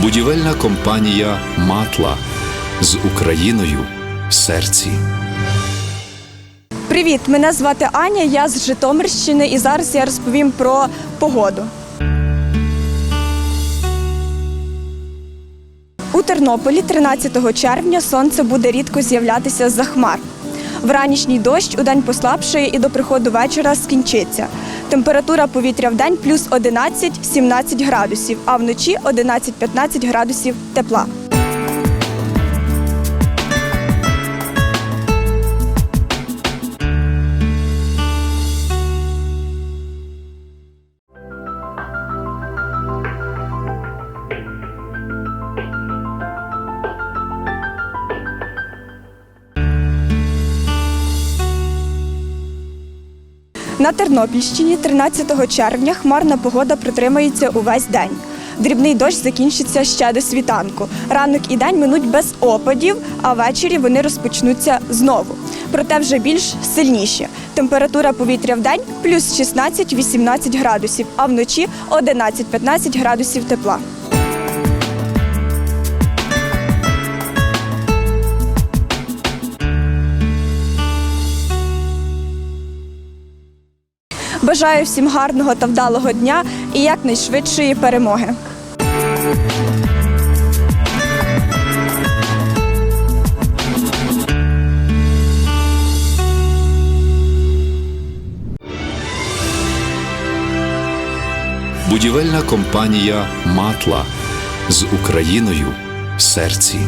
Будівельна компанія Матла з Україною в серці. Привіт, мене звати Аня, я з Житомирщини і зараз я розповім про погоду. Тернополі 13 червня сонце буде рідко з'являтися з-за хмар. Вранішній дощ у день послабшає і до приходу вечора скінчиться. Температура повітря в день плюс 11-17 градусів, а вночі 11-15 градусів тепла. На Тернопільщині 13 червня хмарна погода протримається увесь день. Дрібний дощ закінчиться ще до світанку. Ранок і день минуть без опадів, а ввечері вони розпочнуться знову. Проте вже більш сильніші. Температура повітря в день плюс 16-18 градусів, а вночі 11-15 градусів тепла. Бажаю всім гарного та вдалого дня і якнайшвидшої перемоги. Будівельна компанія Матла з Україною в серці.